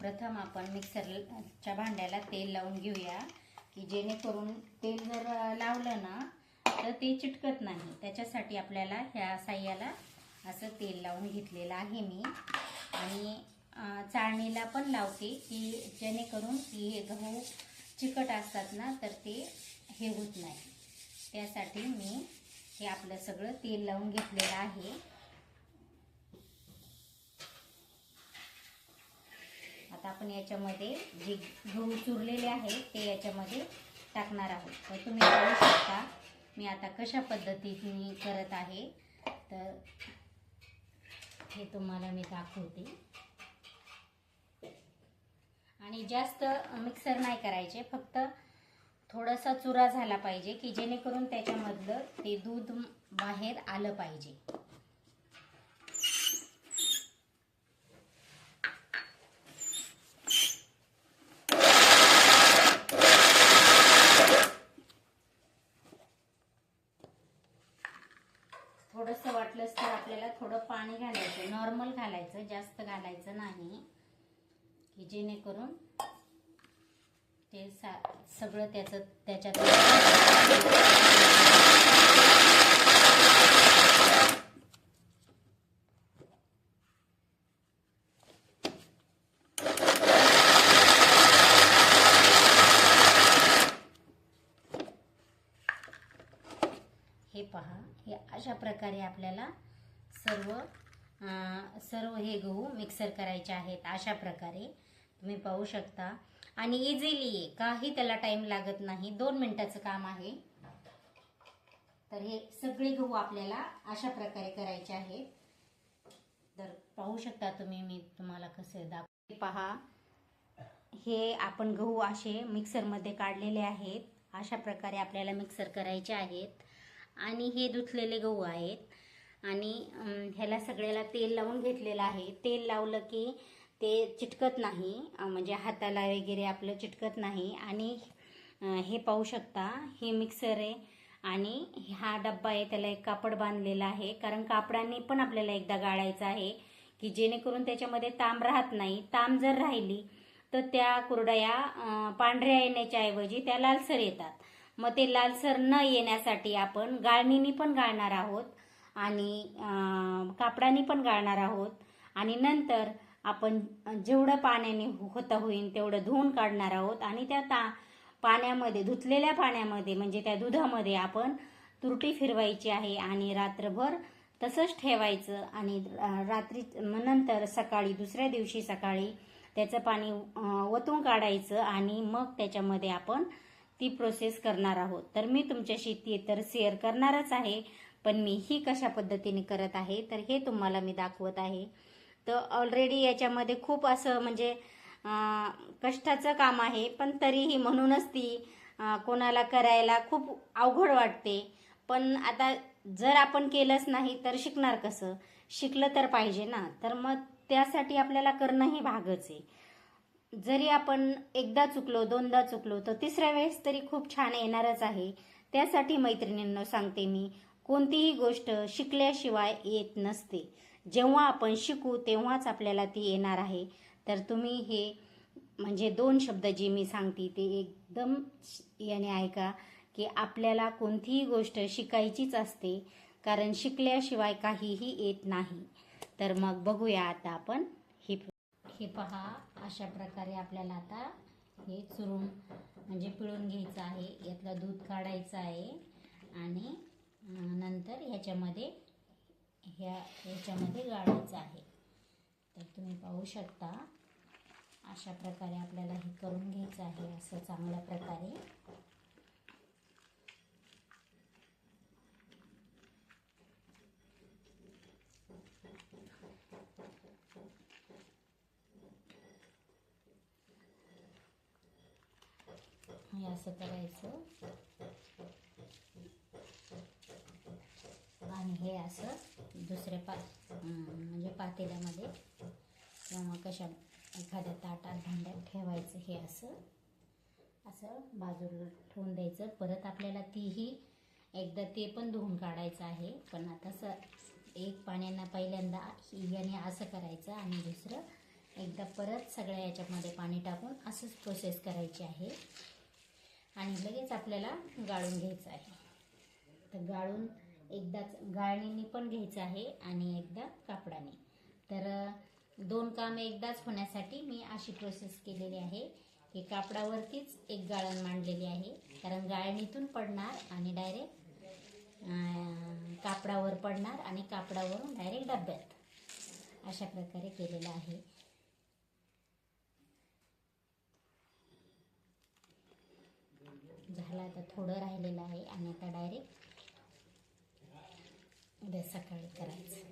प्रथम आपण मिक्सरच्या भांड्याला तेल लावून घेऊया की जेणेकरून तेल जर लावलं ना तर ते चिटकत नाही. त्याच्यासाठी आपल्याला ह्या साह्याला असं तेल लावून घेतलेलं आहे मी. आणि चाळणीला पण लावते की जेणेकरून की हे गहू चिकट असतात ना तर ते हे होत नाही. त्यासाठी मी हे आपलं सगळं तेल लावून घेतलेलं आहे. आता आपण याच्यामध्ये जे गहू चुरलेले आहे ते याच्यामध्ये टाकणार आहोत. तर तुम्ही पाहू शकता मी आता कशा पद्धतीने करत आहे. तर हे तुम्हाला मी दाखवते. आणि जास्त मिक्सर नाही करायचे फक्त थोडासा चुरा झाला पाहिजे की जेणेकरून त्याच्यामधलं ते दूध बाहेर आलं पाहिजे थोडंसं वाटलंच तर आपल्याला थोडं पाणी घालायचं. नॉर्मल घालायचं जास्त घालायचं नाही. की जेणेकरून ते सा सगळं त्याचं त्याच्यात हे पहा हे अशा प्रकारे आपल्याला सर्व सर्व हे गहू मिक्सर करायचे आहेत. अशा प्रकारे तुम्ही पाहू शकता. आणि इझिली आहे काही त्याला टाइम लागत नाही. दोन मिनिटाचं काम आहे. तर हे सगळे गहू आपल्याला अशा प्रकारे करायचे आहेत. तर पाहू शकता तुम्ही मी तुम्हाला कसे दाखव पहा. हे आपण गहू असे मिक्सरमध्ये काढलेले आहेत. अशा प्रकारे आपल्याला मिक्सर करायचे आहेत. आणि हे धुतलेले गहू आहेत. आणि ह्याला सगळ्याला तेल लावून घेतलेलं आहे. तेल लावलं की ते चिटकत नाही म्हणजे हाताला वगैरे आपलं चिटकत नाही. आणि हे पाहू शकता हे मिक्सर आहे. आणि हा डब्बा आहे त्याला एक कापड बांधलेला आहे. कारण कापडाने पण आपल्याला एकदा गाळायचं आहे की जेणेकरून त्याच्यामध्ये ताम राहत नाही. ताम जर राहिली तर त्या कुरडया पांढऱ्या येण्याच्या ऐवजी त्या लालसर येतात. मग ते लालसर न येण्यासाठी आपण गाळणीनी पण गाळणार आहोत. आणि कापडाने पण गाळणार आहोत. आणि नंतर आपण जेवढं पाण्याने होता होईल तेवढं धुवून काढणार आहोत. आणि त्या ता पाण्यामध्ये धुतलेल्या पाण्यामध्ये म्हणजे त्या दुधामध्ये आपण तुरटी फिरवायची आहे आणि रात्रभर तसंच ठेवायचं. आणि रात्री नंतर सकाळी दुसऱ्या दिवशी सकाळी त्याचं पाणी ओतून वतून काढायचं आणि मग त्याच्यामध्ये आपण ती प्रोसेस करणार आहोत. तर मी तुमच्याशी ती तर शेअर करणारच आहे. पण मी ही कशा पद्धतीने करत आहे तर हे तुम्हाला मी दाखवत आहे. तर ऑलरेडी याच्यामध्ये खूप असं म्हणजे कष्टाचं काम आहे पण तरीही म्हणूनच ती कोणाला करायला खूप अवघड वाटते. पण आता जर आपण केलंच नाही तर शिकणार कसं? शिकलं तर पाहिजे ना. तर मग त्यासाठी आपल्याला करणंही भागच आहे. जरी आपण एकदा चुकलो दोनदा चुकलो तर तिसऱ्या वेळेस तरी खूप छान येणारच आहे. त्यासाठी मैत्रिणींना सांगते मी कोणतीही गोष्ट शिकल्याशिवाय येत नसते. जेव्हा आपण शिकू तेव्हाच आपल्याला ती येणार आहे. तर तुम्ही हे म्हणजे दोन शब्द जे मी सांगते ते एकदम याने ऐका की आपल्याला कोणतीही गोष्ट शिकायचीच असते कारण शिकल्याशिवाय काहीही येत नाही. तर मग बघूया आता आपण हे हे पहा अशा प्रकारे आपल्याला आता हे चुरून म्हणजे पिळून घ्यायचं आहे. यातलं दूध काढायचं आहे आणि नंतर ह्याच्यामध्ये ह्या ह्याच्यामध्ये गाळायचं आहे. तर तुम्ही पाहू शकता अशा प्रकारे आपल्याला हे करून घ्यायचं आहे असं चांगल्या प्रकारे. हे असं करायचं. आणि हे असं दुसऱ्या पा म्हणजे पातेल्यामध्ये किंवा कशा एखाद्या ताटात भांड्यात ठेवायचं हे असं असं बाजूला ठेवून द्यायचं. परत आपल्याला तीही एकदा ते पण धुवून काढायचं आहे. पण आता स एक पाण्यानं पहिल्यांदा याने असं करायचं आणि दुसरं एकदा परत सगळ्या याच्यामध्ये पाणी टाकून असंच प्रोसेस करायची आहे. आणि लगेच आपल्याला गाळून घ्यायचं आहे. तर गाळून एकदाच गाळणीने पण घ्यायचं आहे आणि एकदा कापडाने. तर दोन काम एकदाच होण्यासाठी मी अशी प्रोसेस केलेली आहे की कापडावरतीच एक गाळण मांडलेली आहे. कारण गाळणीतून पडणार आणि डायरेक्ट कापडावर पडणार आणि कापडावरून डायरेक्ट डब्यात. अशा प्रकारे केलेलं आहे. झालं आता थोडं राहिलेलं आहे आणि आता डायरेक्ट उद्या सकाळी करायचं.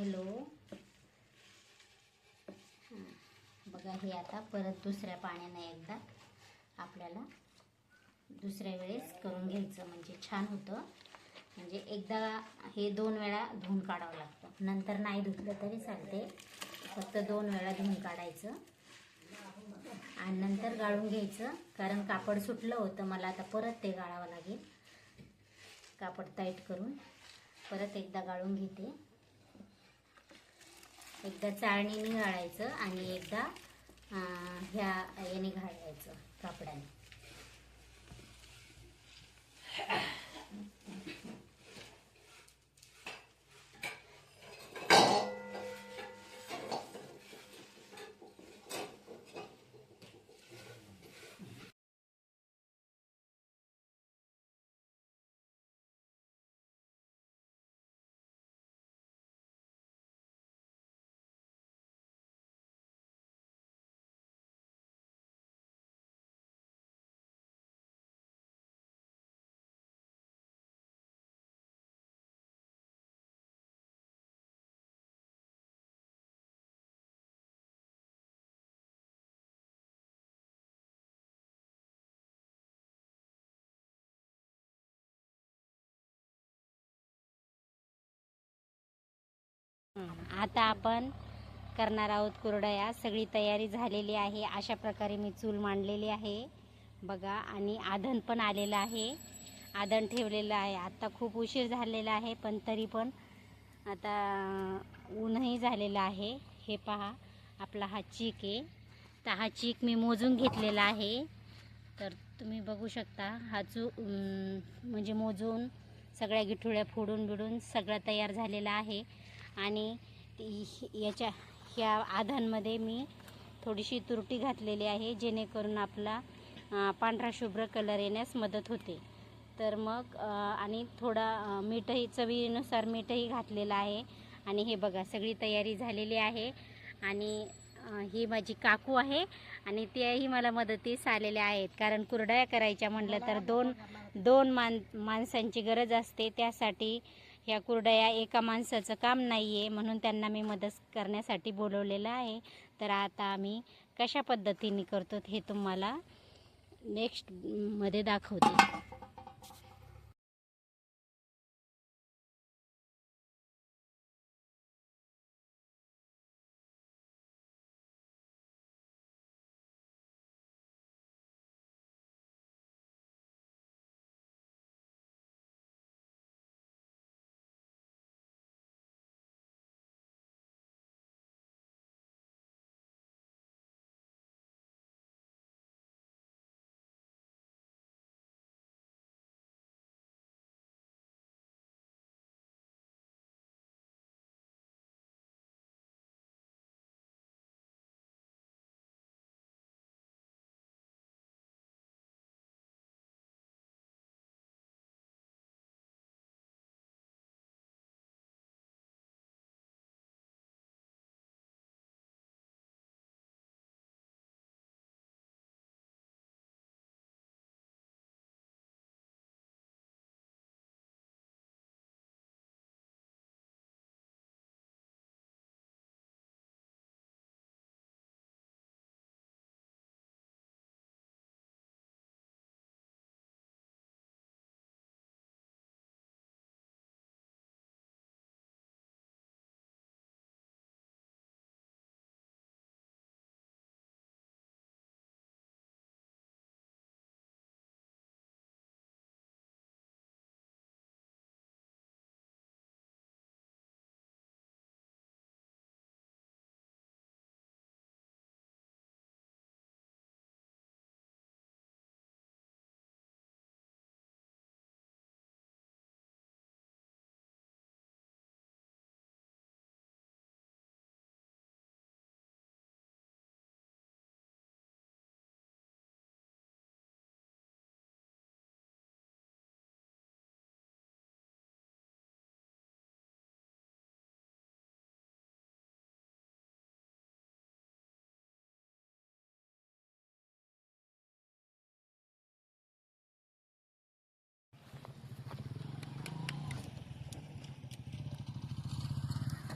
हॅलो. हां. बघा हे आता परत दुसऱ्या पाण्याने एकदा आपल्याला दुसऱ्या वेळेस करून घ्यायचं. म्हणजे छान होतं. म्हणजे एकदा हे दोन वेळा धुवून काढावं लागतं. नंतर नाही धुतलं तरी चालते फक्त दोन वेळा धुवून काढायचं. आणि नंतर गाळून घ्यायचं. कारण कापड सुटलं होतं. मला आता परत ते गाळावं लागेल. कापड टाईट करून. परत एकदा गाळून घेते. एकदा चाळणीने गाळायचं आणि एकदा ह्या याने घालायचं कापडाने. आता आपण करणार आहोत कुरडया. सगळी तयारी झालेली आहे. अशा प्रकारे मी चूल मांडलेली आहे. बघा आणि आधण पण आलेलं आहे. आधण ठेवलेलं आहे. आता खूप उशीर झालेला आहे पण तरी पण आता ऊनही झालेलं आहे. हे पहा आपला हा चीक आहे. तर हा चीक मी मोजून घेतलेला आहे. तर तुम्ही बघू शकता हा चू म्हणजे मोजून सगळ्या गिठुळ्या फोडून बिडून सगळं तयार झालेला आहे. आणि याच्या ह्या आधांमध्ये मी थोडीशी तुरटी घातलेली आहे जेणेकरून आपला पांढरा शुभ्र कलर येण्यास मदत होते. तर मग आणि थोडा मीठही चवीनुसार मीठही घातलेलं आहे. आणि हे बघा सगळी तयारी झालेली आहे. आणि ही माझी काकू आहे आणि त्याही मला मदतीस आलेल्या आहेत. कारण कुरडया करायच्या म्हटलं तर दोन दोन मान माणसांची गरज असते. त्यासाठी ह्या कुरडया एका माणसाचं काम नाही आहे म्हणून त्यांना मी मदत करण्यासाठी बोलवलेलं आहे. तर आता आम्ही कशा पद्धतीने करतो हे तुम्हाला नेक्स्टमध्ये दाखवते.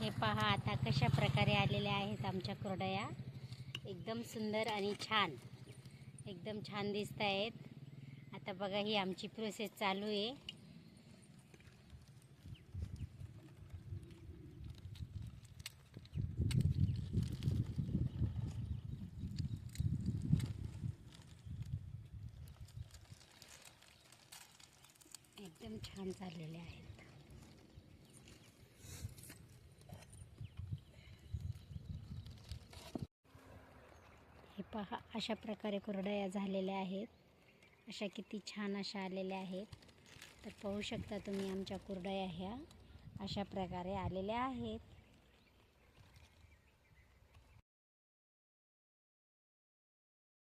हे पहा आता कशा प्रकारे आलेल्या आहेत आमच्या कुरडया. एकदम सुंदर आणि छान. एकदम छान दिसत आहेत. आता बघा ही आमची प्रोसेस चालू आहे. एकदम छान चाललेले आहेत. पहा अशा प्रकारे कुरडया झालेल्या आहेत. अशा किती छान अशा आलेल्या आहेत. तर पाहू शकता तुम्ही आमच्या कुरडया ह्या अशा प्रकारे आलेल्या आहेत.